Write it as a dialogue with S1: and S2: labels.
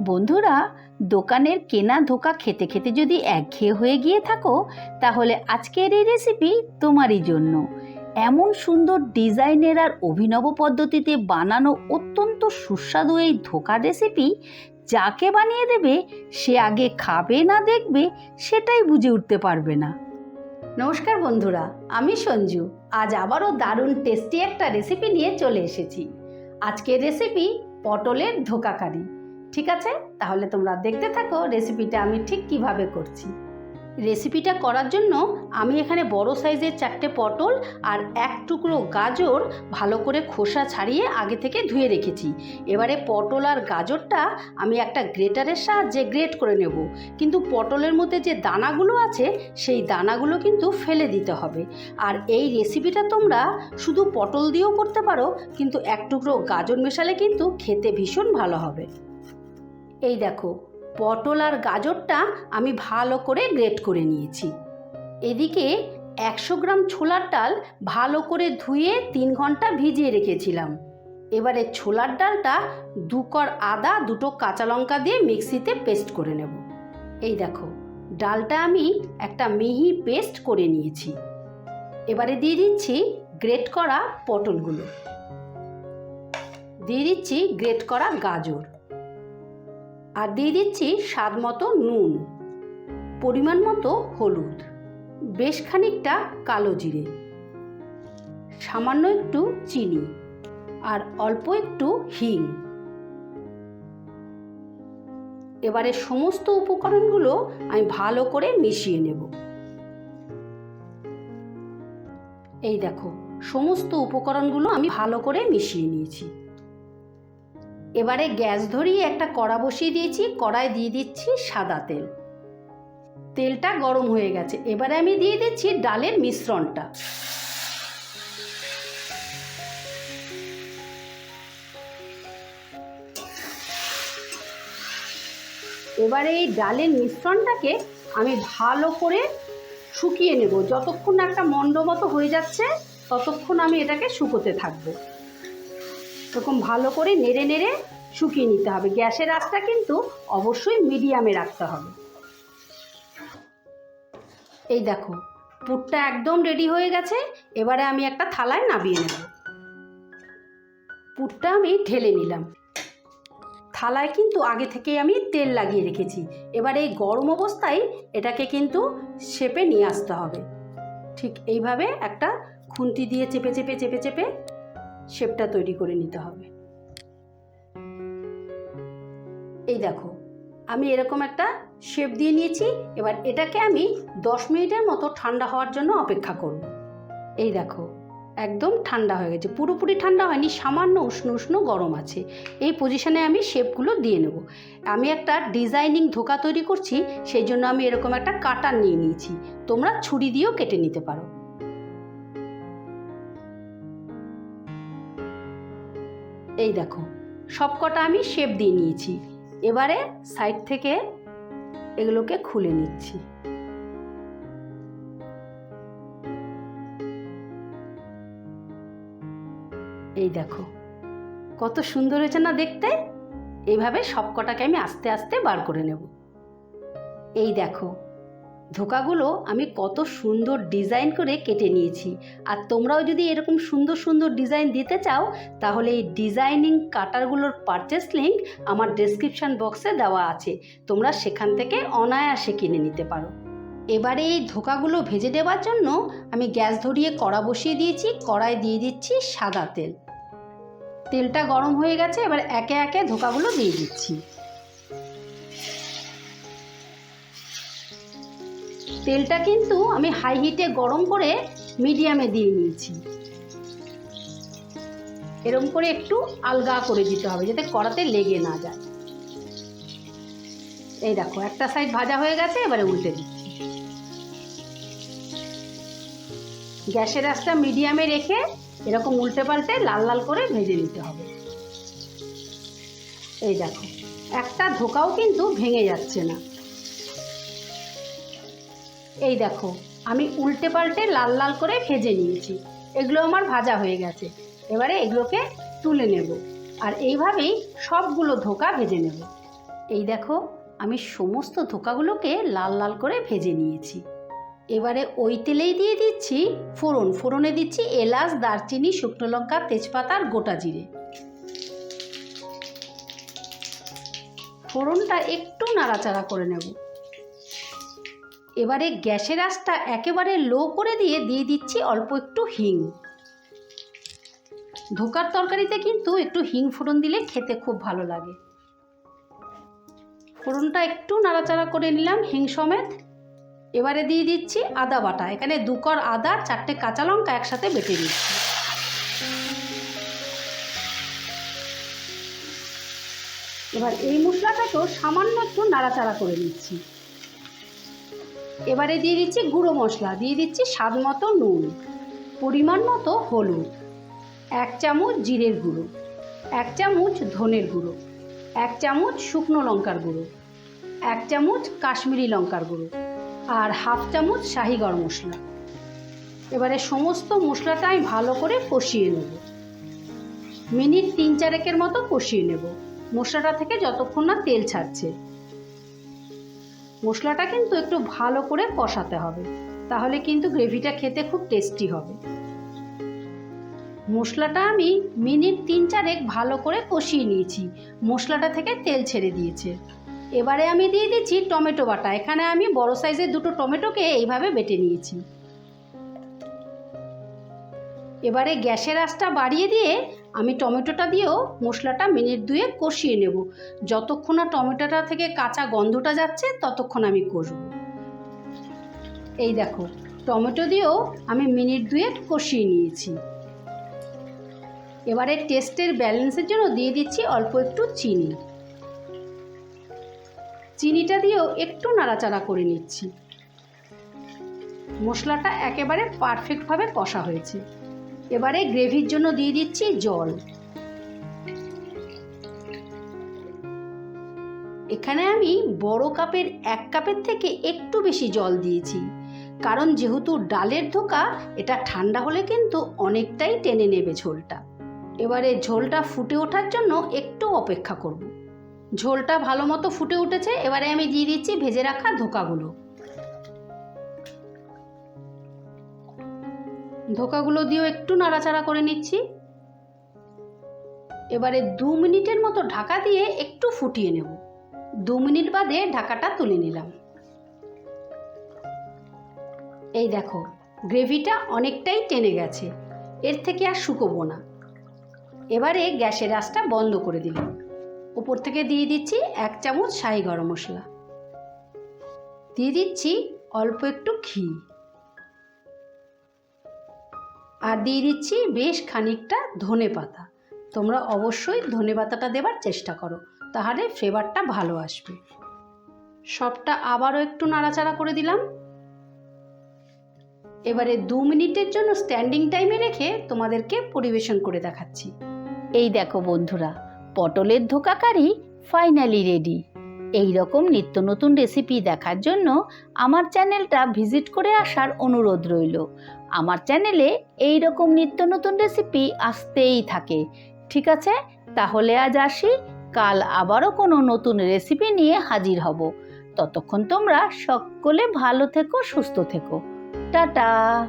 S1: বন্ধুরা, দোকানের কেনা ধোকা খেতে খেতে যদি একঘেয়ে হয়ে গিয়ে থাকো, তাহলে আজকের এই রেসিপি তোমারই জন্য। এমন সুন্দর ডিজাইনের আর অভিনব পদ্ধতিতে বানানো অত্যন্ত সুস্বাদু এই ধোকার রেসিপি যাকে বানিয়ে দেবে, সে আগে খাবে না দেখবে, সেটাই বুঝে উঠতে পারবে না। নমস্কার বন্ধুরা, আমি সঞ্জু। আজ আবারও দারুণ টেস্টি একটা রেসিপি নিয়ে চলে এসেছি। আজকের রেসিপি পটলের ধোকা কারি ঠিক আছে? তাহলে তোমরা দেখতে থাকো রেসিপিটা আমি ঠিক কীভাবে করছি। রেসিপিটা করার জন্য আমি এখানে বড় সাইজের চারটে পটল আর এক টুকরো গাজর ভালো করে খোসা ছাড়িয়ে আগে থেকে ধুয়ে রেখেছি। এবারে পটল আর গাজরটা আমি একটা গ্রেটারের সাহায্যে গ্রেট করে নেব। কিন্তু পটলের মধ্যে যে দানাগুলো আছে, সেই দানাগুলো কিন্তু ফেলে দিতে হবে। আর এই রেসিপিটা তোমরা শুধু পটল দিয়েও করতে পারো, কিন্তু এক টুকরো গাজর মেশালে কিন্তু খেতে ভীষণ ভালো হবে। এই দেখো, পটল আর গাজরটা আমি ভালো করে গ্রেট করে নিয়েছি। এদিকে একশো গ্রাম ছোলার ডাল ভালো করে ধুয়ে তিন ঘণ্টা ভিজিয়ে রেখেছিলাম। এবারে ছোলার ডালটা দু কর আদা, দুটো কাঁচা লঙ্কা দিয়ে মিক্সিতে পেস্ট করে নেব। এই দেখো, ডালটা আমি একটা মিহি পেস্ট করে নিয়েছি। এবারে দিয়ে দিচ্ছি গ্রেট করা পটলগুলো। দিয়ে দিচ্ছি গ্রেট করা গাজর। আর দিয়ে দিচ্ছি স্বাদ মতো নুন। পরিমাণ মতো হলুদ। বেশ খানিকটা কালো জিরে। সামান্য একটু চিনি আর অল্প একটু হিং। এবারে সমস্ত উপকরণগুলো আমি ভালো করে মিশিয়ে নেব। এই দেখো, সমস্ত উপকরণগুলো আমি ভালো করে মিশিয়ে নিয়েছি। এবারে গ্যাস ধরিয়ে একটা কড়া বসিয়ে দিয়েছি, কড়ায় দিয়ে দিচ্ছি সাদা তেল। তেলটা গরম হয়ে গেছে। এবারে আমি দিয়ে দিচ্ছি ডালের মিশ্রণটা। এবারে এই ডালের মিশ্রণটাকে আমি ভালো করে শুকিয়ে নেব। যতক্ষণ একটা মন্ড মতো হয়ে যাচ্ছে, ততক্ষণ আমি এটাকে শুকোতে থাকব। এরকম ভালো করে নেড়ে নেড়ে শুকিয়ে নিতে হবে। গ্যাসের আঁচটা কিন্তু অবশ্যই মিডিয়ামে রাখতে হবে। এই দেখো, পুরটা একদম রেডি হয়ে গেছে। এবারে আমি একটা থালায় নামিয়ে নেব। পুরটা আমি ঢেলে নিলাম। থালায় কিন্তু আগে থেকেই আমি তেল লাগিয়ে রেখেছি। এবার এই গরম অবস্থায় এটাকে কিন্তু শেপে নিয়ে আসতে হবে। ঠিক এইভাবে একটা খুন্তি দিয়ে চেপে চেপে চেপে চেপে শেপটা তৈরি করে নিতে হবে। এই দেখো, আমি এরকম একটা শেপ দিয়ে নিয়েছি, এবার এটাকে আমি দশ মিনিটের মতো ঠান্ডা হওয়ার জন্য অপেক্ষা করব। এই দেখো, একদম ঠান্ডা হয়ে গেছে, পুরোপুরি ঠান্ডা হয়নি, সামান্য উষ্ণ উষ্ণ গরম আছে। এই পজিশনে আমি শেপগুলো দিয়ে নেব। আমি একটা ডিজাইনিং ধোকা তৈরি করছি, সেই জন্য আমি এরকম একটা কাটার নিয়ে নিয়েছি। তোমরা ছুরি দিয়েও কেটে নিতে পারো। এই দেখো সব কটা আমি শেপ দিয়ে নিয়েছি। এবারে সাইড থেকে এগুলোকে খুলে নিচ্ছি। এই দেখো, কত সুন্দর হয়েছে না দেখতে? এইভাবে সব কটাকে আমি আস্তে আস্তে বার করে নেব। এই দেখো ধোকাগুলো আমি কত সুন্দর ডিজাইন করে কেটে নিয়েছি। আর তোমরাও যদি এরকম সুন্দর সুন্দর ডিজাইন দিতে চাও, তাহলে এই ডিজাইনিং কাটারগুলোর পারচেস লিঙ্ক আমার ডেসক্রিপশান বক্সে দেওয়া আছে। তোমরা সেখান থেকে অনায়াসে কিনে নিতে পারো। এবারে এই ধোকাগুলো ভেজে দেওয়ার জন্য আমি গ্যাস ধরিয়ে কড়া বসিয়ে দিয়েছি, কড়ায় দিয়ে দিচ্ছি সাদা তেল। তেলটা গরম হয়ে গেছে, এবার একে একে ধোকাগুলো দিয়ে দিচ্ছি। তেলটা কিন্তু আমি হাই হিটে গরম করে মিডিয়ামে দিয়ে নিয়েছি। এরম করে একটু আলগা করে দিতে হবে যাতে কড়াতে লেগে না যায়। এই দেখো, একটা সাইড ভাজা হয়ে গেছে, এবারে উল্টে দিচ্ছি। গ্যাসের আঁচটা মিডিয়ামে রেখে এরকম উল্টে পাল্টে লাল লাল করে ভেজে নিতে হবে। এই দেখো, একটা ধোকাও কিন্তু ভেঙে যাচ্ছে না। এই দেখো, আমি উল্টে পাল্টে লাল লাল করে ভেজে নিয়েছি। এগুলো আমার ভাজা হয়ে গেছে। এবারে এগুলোকে তুলে নেব আর এইভাবেই সবগুলো ধোকা ভেজে নেব। এই দেখো, আমি সমস্ত ধোকাগুলোকে লাল লাল করে ভেজে নিয়েছি। এবারে ওই তেলেই দিয়ে দিচ্ছি ফোড়ন। ফোড়নে দিচ্ছি এলাচ, দারচিনি, শুকনো লঙ্কা, তেজপাতা গোটা জিরে। ফোড়নটা একটু নাড়াচাড়া করে নেব। এবারে গ্যাসের আঁচটা একেবারে লো করে দিয়ে দিয়ে দিচ্ছি অল্প একটু হিং। ধোকার তরকারিতে কিন্তু একটু হিং ফোড়ন দিলে খেতে খুব ভালো লাগে। ফোড়নটা একটু নাড়াচাড়া করে নিলাম হিং সমেত। এবারে দিয়ে দিচ্ছি আদা বাটা। এখানে দুকর আদা, চারটে কাঁচা লঙ্কা একসাথে বেটে দিচ্ছি এবার এই মশলাটাকেও সামান্য একটু নাড়াচাড়া করে নিচ্ছি। এবারে দিয়ে দিচ্ছি গুঁড়ো মশলা, দিয়ে দিচ্ছি স্বাদ মতো নুন, পরিমাণ মতো হলুদ, এক চামচ জিরের গুঁড়ো, এক চামচ ধনের গুঁড়ো, এক চামচ শুকনো লঙ্কার গুঁড়ো, এক চামচ কাশ্মীরি লঙ্কার গুঁড়ো আর হাফ চামচ শাহি গরম মশলা। এবারে সমস্ত মশলাটা আমি ভালো করে কষিয়ে নেব। মিনিট তিন চারেকের মতো কষিয়ে নেব। মশলাটা থেকে যতক্ষণ না তেল ছাড়ছে। মশলাটা কিন্তু একটু ভালো করে কষাতে হবে। তাহলে কিন্তু গ্রেভিটা খেতে খুব টেস্টি হবে। মশলাটা আমি মিনিট তিন চারেক ভালো করে কষিয়ে নিয়েছি। মশলাটা থেকে তেল ছেড়ে দিয়েছে। এবারে আমি দিয়ে দিচ্ছি টমেটো বাটা। এখানে আমি বড় সাইজের দুটো টমেটোকে এইভাবে বেটে নিয়েছি। এবারে গ্যাসের আঁচটা বাড়িয়ে দিয়ে আমি টমেটোটা দিয়েও মশলাটা মিনিট দুয়ে কষিয়ে নেব। যতক্ষণ না টমেটোটা থেকে কাঁচা গন্ধটা যাচ্ছে, ততক্ষণ আমি কষবো। এই দেখো, টমেটো দিয়েও আমি মিনিট দুয়ে কষিয়ে নিয়েছি। এবারে টেস্টের ব্যালেন্সের জন্য দিয়ে দিচ্ছি অল্প একটু চিনি। চিনিটা দিয়েও একটু নাড়াচাড়া করে নিচ্ছি। মশলাটা একেবারে পারফেক্টভাবে কষা হয়েছে। এবারে গ্রেভির জন্য দিয়ে দিচ্ছি জল। এখানে আমি বড় কাপের এক কাপের থেকে একটু বেশি জল দিয়েছি। কারণ যেহেতু ডালের ধোকা, এটা ঠান্ডা হলে কিন্তু অনেকটাই টেনে নেবে ঝোলটা। এবারে ঝোলটা ফুটে ওঠার জন্য একটু অপেক্ষা করব। ঝোলটা ভালো মতো ফুটে উঠেছে, এবারে আমি দিয়ে দিচ্ছি ভেজে রাখা ধোকাগুলো। ধোকাগুলো দিয়েও একটু নাড়াচাড়া করে নিচ্ছি। এবারে দু মিনিটের মতো ঢাকা দিয়ে একটু ফুটিয়ে নেব। দু মিনিট বাদে ঢাকাটা তুলে নিলাম। এই দেখো, গ্রেভিটা অনেকটাই টেনে গেছে। এর থেকে আর শুকোবো না। এবারে গ্যাসের আঁচটা বন্ধ করে দিলাম। উপর থেকে দিয়ে দিচ্ছি এক চামচ শাহি গরম মশলা। দিয়ে দিচ্ছি অল্প একটু ঘি। আর দিয়ে দিচ্ছি বেশ খানিকটা ধনে পাতা। তোমরা অবশ্যই ধনে পাতাটা দেবার চেষ্টা করো, তাহলে ফ্লেভারটা ভালো আসবে। সবটা আবারও একটু নাড়াচাড়া করে দিলাম। এবারে দু মিনিটের জন্য স্ট্যান্ডিং টাইমে রেখে তোমাদেরকে পরিবেশন করে দেখাচ্ছি। এই দেখো বন্ধুরা, পটলের ধোকা কারি ফাইনালি রেডি এই রকম নিত্য নতুন রেসিপি দেখার জন্য আমার চ্যানেলটা ভিজিট করে আসার অনুরোধ রইল। আমার চ্যানেলে এই রকম নিত্য নতুন রেসিপি আসতেই থাকে। ঠিক আছে? তাহলে আজ আসি। কাল আবারও কোনো নতুন রেসিপি নিয়ে হাজির হব। ততক্ষণ তোমরা সকলে ভালো থেকো, সুস্থ থেকো। টাটা!